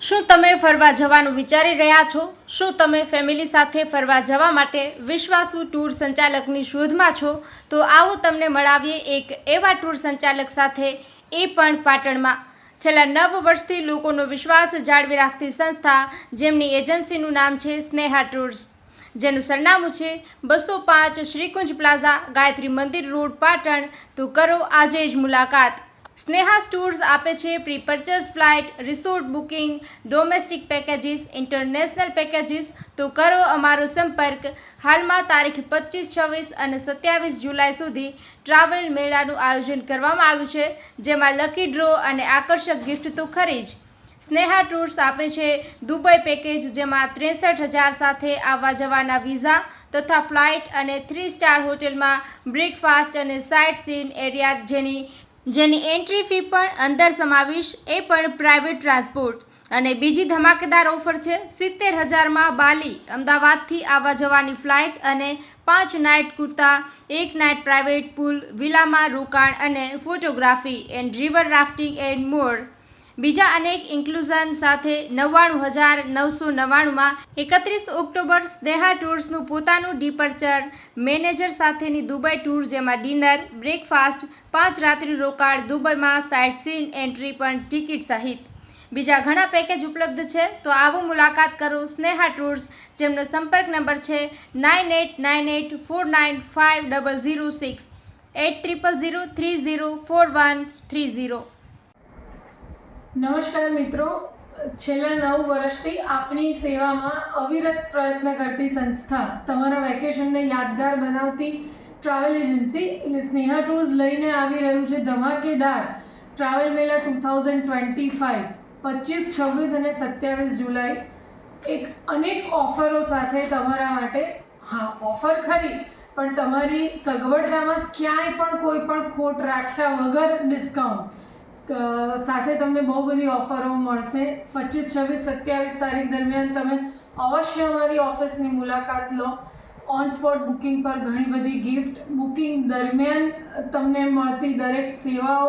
શું તમે ફરવા જવાનું વિચારી રહ્યા છો? શું તમે ફેમિલી સાથે ફરવા જવા માટે વિશ્વાસુ ટૂર સંચાલકની શોધમાં છો? તો આવો તમને મળાવીએ એક એવા ટૂર સંચાલક સાથે, એ પણ પાટણમાં. છેલ્લા નવ વર્ષથી લોકોનો વિશ્વાસ જાળવી રાખતી સંસ્થા જેમની એજન્સીનું નામ છે સ્નેહા ટૂર્સ, જેનું સરનામું છે બસો પાંચ શ્રીકુંજ પ્લાઝા, ગાયત્રી મંદિર રોડ, પાટણ. તો કરો આજે જ મુલાકાત. સ્નેહા ટૂર્સ આપે છે pre purchase flight resort booking domestic packages international packages તો કરો અમારો સંપર્ક. હાલમાં તારીખ પચીસ, છવ્વીસ અને સત્યાવીસ જુલાઈ સુધી ટ્રાવેલ મેળાનું આયોજન કરવામાં આવ્યું છે, જેમાં લકી ડ્રો અને આકર્ષક ગિફ્ટ તો ખરી જ. સ્નેહા ટૂર્સ આપે છે, દુબઈ પેકેજ જેમાં ત્રેસઠ હજાર સાથે આવવા જવાના વિઝા તથા ફ્લાઇટ અને થ્રી સ્ટાર હોટેલમાં બ્રેકફાસ્ટ અને સાઇટ સીન એરિયા જેની જેની એન્ટ્રી ફી પણ અંદર સમાવીશ, એ પણ પ્રાઇવેટ ટ્રાન્સપોર્ટ. અને બીજી ધમાકેદાર ઓફર છે, સિત્તેર હજારમાં બાલી, અમદાવાદથી આવવા જવાની ફ્લાઇટ અને પાંચ નાઇટ કુર્તા, એક નાઇટ પ્રાઇવેટ પૂલ, વિલામાં રોકાણ અને photography, and river rafting and more. બીજા અનેક ઇન્ક્લુઝન સાથે નવ્વાણું હજાર નવસો નવ્વાણુંમાં એકત્રીસ ઓક્ટોબર સ્નેહા ટૂર્સનું પોતાનું ડિપર્ચર મેનેજર સાથેની દુબઈ ટૂર જેમાં ડિનર બ્રેકફાસ્ટ પાંચ રાત્રિ રોકાણ, દુબઈમાં સાઇટ સીન એન્ટ્રી પણ ટિકિટ સહિત. બીજા ઘણા પેકેજ ઉપલબ્ધ છે, તો આવો મુલાકાત કરો સ્નેહા ટૂર્સ, જેમનો સંપર્ક નંબર છે nine eight nine eight four nine five double zero six, eight triple zero three zero four one three zero. નમસ્કાર મિત્રો. છેલ્લા નવ વર્ષથી આપની સેવામાં અવિરત પ્રયત્ન કરતી સંસ્થા તમારા વેકેશનને યાદગાર બનાવતી ટ્રાવેલ એજન્સી એટલે સ્નેહા ટૂર્સ લઈને આવી રહ્યું છે ધમાકેદાર ટ્રાવેલ મેળા ટુ થાઉઝન્ડ ટ્વેન્ટી ફાઇવ પચીસ છવ્વીસ અને સત્યાવીસ જુલાઈ. એક અનેક ઓફરો સાથે તમારા માટે, હા, ઓફર ખરી, પણ તમારી સગવડતામાં ક્યાંય પણ કોઈ પણ ખોટ રાખ્યા વગર ડિસ્કાઉન્ટ. સાથે તમને બહુ બધી ઓફરો મળશે. પચીસ, છવ્વીસ, સત્યાવીસ તારીખ દરમિયાન તમે અવશ્ય અમારી ઓફિસની મુલાકાત લો. ઓન સ્પોટ બુકિંગ પર ઘણી બધી ગિફ્ટ. બુકિંગ દરમિયાન તમને મળતી દરેક સેવાઓ,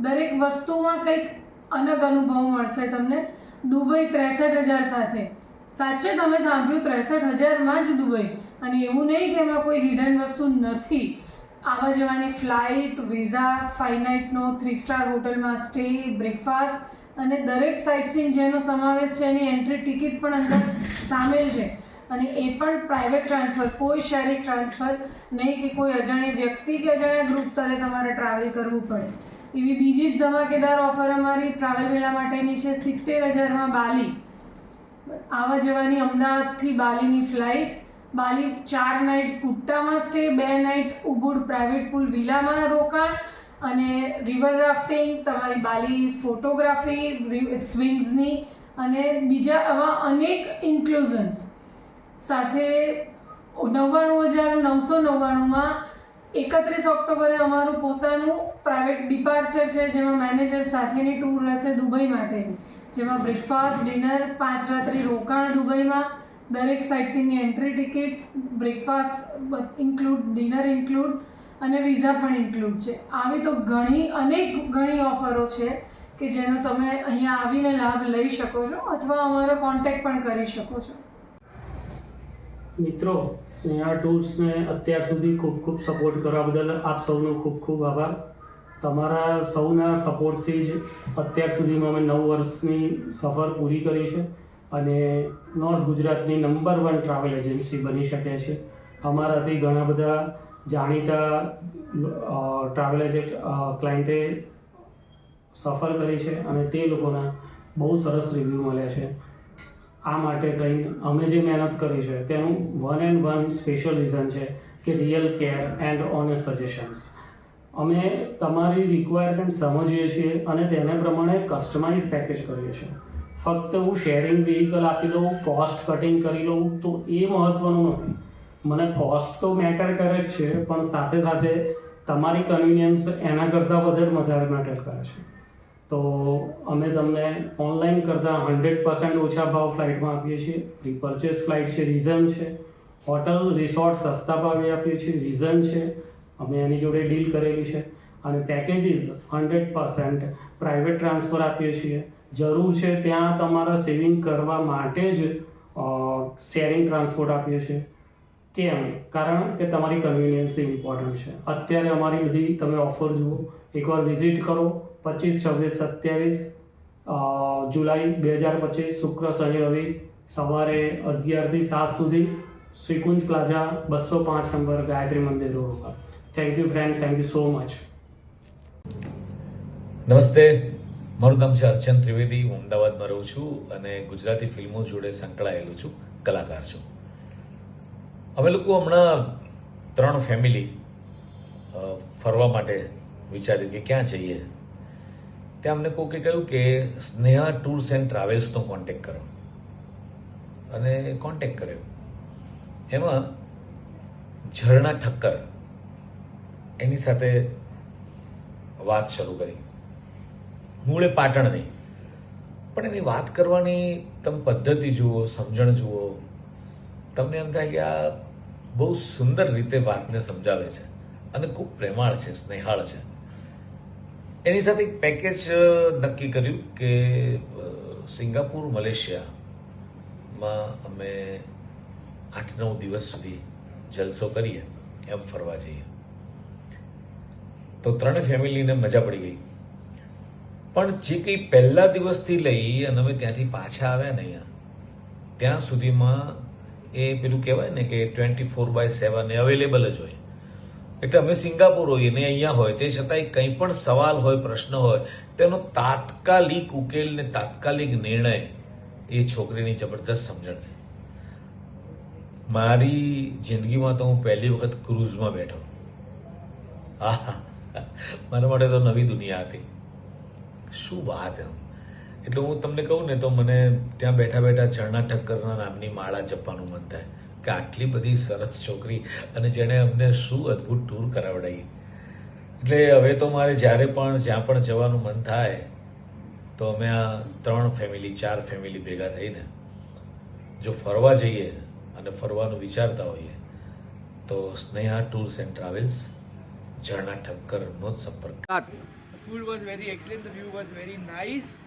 દરેક વસ્તુમાં કંઈક અલગ અનુભવ મળશે તમને. દુબઈ ત્રેસઠ હજાર સાથે. સાચે તમે સાંભળ્યું, ત્રેસઠ હજારમાં જ દુબઈ. અને એવું નહીં કે એમાં કોઈ હિડન વસ્તુ નથી. આવવા જવાની ફ્લાઇટ વિઝા ફાઇનાઇટનો થ્રી સ્ટાર હોટલમાં સ્ટે બ્રેકફાસ્ટ અને દરેક સાઇટ સીન જેનો સમાવેશ છે એની એન્ટ્રી ટિકિટ પણ અંદર સામેલ છે. અને એ પણ પ્રાઇવેટ ટ્રાન્સફર કોઈ શારીરિક ટ્રાન્સફર નહીં કે કોઈ અજાણી વ્યક્તિ કે અજાણ્યા ગ્રુપ સાથે તમારે ટ્રાવેલ કરવું પડે. એવી બીજી જ ધમાકેદાર ઓફર અમારી ટ્રાવેલ વેલા માટેની છે, સિત્તેર હજારમાં બાલી. આવવા જવાની અમદાવાદથી બાલીની ફ્લાઇટ બાલી ચાર નાઇટ કુટ્ટામાં સ્ટે બે નાઇટ ઉબુડ પ્રાઇવેટ પુલ વિલામાં રોકાણ અને રિવર રાફ્ટિંગ તમારી બાલી ફોટોગ્રાફી સ્વિંગ્સની અને બીજા આવા અનેક ઇન્ક્લુઝન્સ સાથે નવ્વાણું હજાર નવસો નવ્વાણુંમાં એકત્રીસ ઓક્ટોબરે અમારું પોતાનું પ્રાઇવેટ ડિપાર્ચર છે, જેમાં મેનેજર સાથેની ટૂર રહેશે દુબઈ માટેની. જેમાં બ્રેકફાસ્ટ ડિનર પાંચ રાત્રિ રોકાણ દુબઈમાં દરેક સાઇટસીની entry ticket breakfast include dinner include અને વિઝા પણ ઇન્ક્લુડ છે. આવી તો ઘણી, અનેક ઘણી ઓફરો છે કે જેનો તમે અહીંયા આવીને લાભ લઈ શકો છો અથવા અમારો કોન્ટેક્ટ પણ કરી શકો છો. મિત્રો, સ્નેહા ટૂર્સને અત્યાર સુધી ખૂબ ખૂબ સપોર્ટ કરવા બદલ આપ સૌનો ખૂબ ખૂબ આભાર. તમારા સૌના સપોર્ટથી જ અત્યાર સુધીમાં અમે નવ વર્ષની સફર પૂરી કરી છે. અને નોર્થ ગુજરાતની નંબર વન ટ્રાવેલ એજન્સી બની શકે છે. અમારાથી ઘણા બધા જાણીતા ટ્રાવેલ એજન્ટ ક્લાયન્ટે સફર કરી છે અને તે લોકોના બહુ સરસ રિવ્યૂ મળ્યા છે. આ માટે કંઈ અમે જે મહેનત કરી છે તેનું one and one special reason છે કે real care and honest suggestions અમે તમારી રિક્વાયરમેન્ટ સમજીએ છીએ અને તેને પ્રમાણે કસ્ટમાઇઝ પેકેજ કરીએ છીએ. ફક્ત હું શેરિંગ વ્હીકલ આપી દઉં કોસ્ટ કટિંગ કરી લઉં, તો એ મહત્ત્વનું નથી. મને કોસ્ટ તો મેટર કરે જ છે, પણ સાથે સાથે તમારી કન્વિનિયન્સ એના કરતાં વધારે વધારે મેટર કરે છે. તો અમે તમને ઓનલાઈન કરતાં હંડ્રેડ પર્સન્ટ ઓછા ભાવ ફ્લાઇટમાં આપીએ છીએ. રીપરચેસ ફ્લાઇટ છે રીઝન છે. હોટલ રિસોર્ટ સસ્તા ભાવે આપીએ છીએ રીઝન છે. અમે એની જોડે ડીલ કરેલી છે. અને packages hundred percent private transfer આપીએ છીએ. જરૂર છે ત્યાં તમારા સેવિંગ કરવા માટે જ શેરિંગ ટ્રાન્સપોર્ટ આપીએ છીએ. કેમ? કારણ કે તમારી કન્વિનિયન્સ ઇમ્પોર્ટન્ટ છે. અત્યારે અમારી બધી તમે ઓફર જુઓ. એકવાર વિઝિટ કરો, પચીસ, છવ્વીસ, સત્યાવીસ જુલાઈ બે હજાર પચીસ, શુક્ર, શનિ, રવિ, સવારે અગિયારથી સાત સુધી શ્રીકુંજ પ્લાઝા બસો પાંચ નંબર ગાયત્રી મંદિર રોડ ઉપર. Thank you friend thank you so much નમસ્તે. મારું નામ છે અર્ચન ત્રિવેદી. હું અમદાવાદમાં રહું છું અને ગુજરાતી ફિલ્મો જોડે સંકળાયેલો છું, કલાકાર છું. અમે લોકો હમણાં ત્રણ ફેમિલી ફરવા માટે વિચાર્યું કે ક્યાં જઈએ. ત્યાં અમને કોકે કહ્યું કે, સ્નેહા ટૂર્સ એન્ડ ટ્રાવેલ્સનો કોન્ટેક કરો. અને કોન્ટેક કર્યો. એમાં ઝરણા ઠક્કર એની સાથે વાત શરૂ કરી. મૂળે પાટણ નહીં. પણ એની વાત કરવાની તમે પદ્ધતિ જુઓ, સમજણ જુઓ, તમને એમ થાય કે આ બહુ સુંદર રીતે વાતને સમજાવે છે અને ખૂબ પ્રેમાળ છે, સ્નેહાળ છે. એની સાથે એક પેકેજ નક્કી કર્યું કે સિંગાપુર, મલેશિયામાં અમે આઠ નવ દિવસ સુધી જલસો કરીએ, એમ ફરવા જઈએ. તો ત્રણે ફેમિલીને મજા પડી ગઈ. પણ જે કંઈ પહેલા દિવસથી લઈ અને અમે ત્યાંથી પાછા આવ્યા ને અહીંયા, ત્યાં સુધીમાં એ પેલું કહેવાય ને કે ટ્વેન્ટી ફોર બાય સેવન એ અવેલેબલ જ હોય. એટલે અમે સિંગાપુર હોઈએ ને અહીંયા હોય, તે છતાંય કંઈ પણ સવાલ હોય, પ્રશ્ન હોય, તેનો તાત્કાલિક ઉકેલ ને તાત્કાલિક નિર્ણય એ છોકરીની જબરદસ્ત સમજણ છે. મારી જિંદગીમાં તો હું પહેલી વખત ક્રૂઝમાં બેઠો. આહા, મારા માટે તો નવી દુનિયા હતી. શું વાત એમ? એટલે હું તમને કહું ને તો મને ત્યાં બેઠા બેઠા ઝરણા ઠક્કરના નામની માળા જપવાનું મન થાય કે આટલી બધી સરસ છોકરી અને જેણે અમને શું અદ્ભુત ટૂર કરાવડાવી એટલે હવે તો મારે જ્યારે પણ જ્યાં પણ જવાનું મન થાય, તો અમે આ ત્રણ ફેમિલી ચાર ફેમિલી ભેગા થઈને જો ફરવા જઈએ અને ફરવાનું વિચારતા હોઈએ, તો Sneha tours and travels Zarna ઠક્કરનો જ સંપર્ક. food was very excellent. The view was very nice.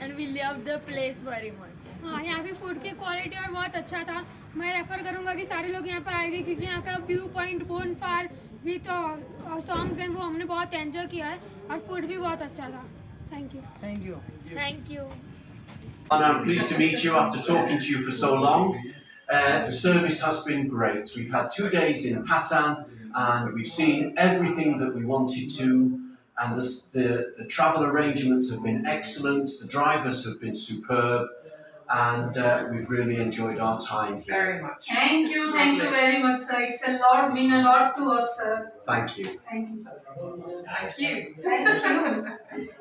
And we love the place very much हाँ यहाँ पे फूड की क्वालिटी और बहुत अच्छा था मैं रेफर करूँगा कि सारे लोग यहाँ पर आएंगे क्योंकि यहाँ का view point bonfire with songs and वो हमने बहुत एंजॉय किया है और फूड भी बहुत अच्छा था thank you Thank you. Thank you And I'm pleased to meet you after talking to you for so long. Uh, the service has been great. We've had two days in Patan and we've seen everything that we wanted to. and the, the, the travel arrangements have been excellent. The drivers have been superb. And uh, we've really enjoyed our time here. Very much. Thank you, thank you very much, sir. It's a lot, mean a lot to us, sir. Thank you. Thank you, sir. Thank you. Thank you.